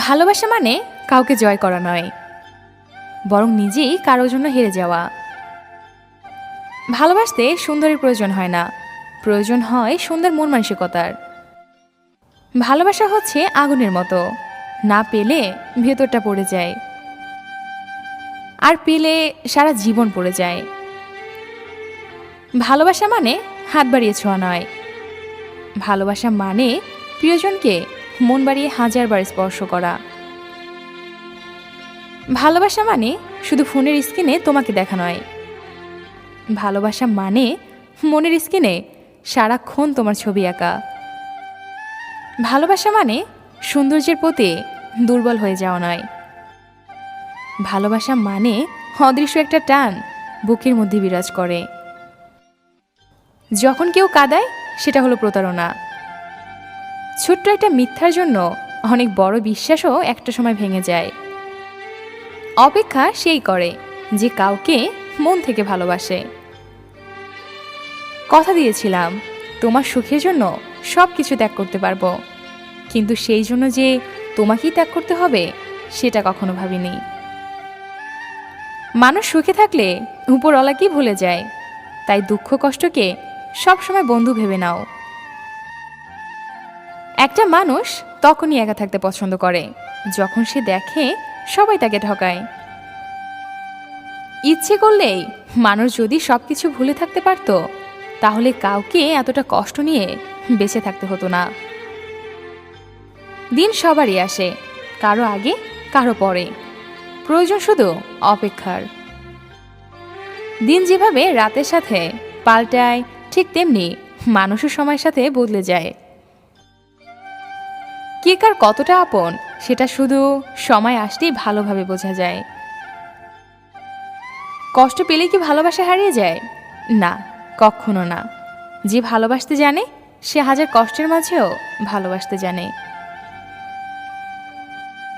ভালোবাসা মানে কাউকে জয় করা নয়, বরং নিজেই কারোর জন্য হেরে যাওয়া। ভালোবাসতে সুন্দরের প্রয়োজন হয় না, প্রয়োজন হয় সুন্দর মন মানসিকতার ভালোবাসা হচ্ছে আগুনের মতো, না পেলে ভেতরটা পড়ে যায়, আর পেলে সারা জীবন পড়ে যায়। ভালোবাসা মানে হাত বাড়িয়ে ছোঁয়া নয়, ভালোবাসা মানে প্রিয়জনকে মন বাড়িয়ে হাজারবার স্পর্শ করা। ভালোবাসা মানে শুধু ফোনের স্ক্রিনে তোমাকে দেখা নয়। ভালোবাসা মানে মনের স্ক্রিনে সারাক্ষণ তোমার ছবি আঁকা। ভালোবাসা মানে সৌন্দর্যের প্রতি দুর্বল হয়ে যাওয়া নয়। ভালোবাসা মানে অদৃশ্য একটা টান বুকের মধ্যে বিরাজ করে। যখন কেউ কাদায়, সেটা হলো প্রতারণা। ছোট্ট একটা মিথ্যার জন্য অনেক বড় বিশ্বাসও একটা সময় ভেঙে যায়। অপেক্ষা সেই করে যে কাউকে মন থেকে ভালোবাসে। কথা দিয়েছিলাম, তোমার সুখের জন্য সব কিছু ত্যাগ করতে পারব। কিন্তু সেই জন্য যে তোমাকেই ত্যাগ করতে হবে, সেটা কখনো ভাবিনি। মানুষ সুখে থাকলে উপরওয়ালাকেই ভুলে যায়? তাই দুঃখ কষ্টকে সবসময় বন্ধু ভেবে নাও। একটা মানুষ তখনই একা থাকতে পছন্দ করে। যখন সে দেখে, সবাই তাকে ঠকায়। ইচ্ছে করলেই মানুষ যদি সব কিছু ভুলে থাকতে পারত, তাহলে কাউকে এতটা কষ্ট নিয়ে বেঁচে থাকতে হতো না। দিন সবারই আসে, কারও আগে, কারও পরে। প্রয়োজন শুধু অপেক্ষার। দিন যেভাবে রাতের সাথে পাল্টায়, ঠিক তেমনি মানুষের সময়ের সাথে বদলে যায়। কে কার কতটা আপন, সেটা শুধু সময় আসতেই ভালোভাবে বোঝা যায়। কষ্ট পেলে কি ভালোবাসা হারিয়ে যায়? না, কখনো না। যে ভালোবাসতে জানে, সে হাজার কষ্টের মাঝেও ভালোবাসতে জানে।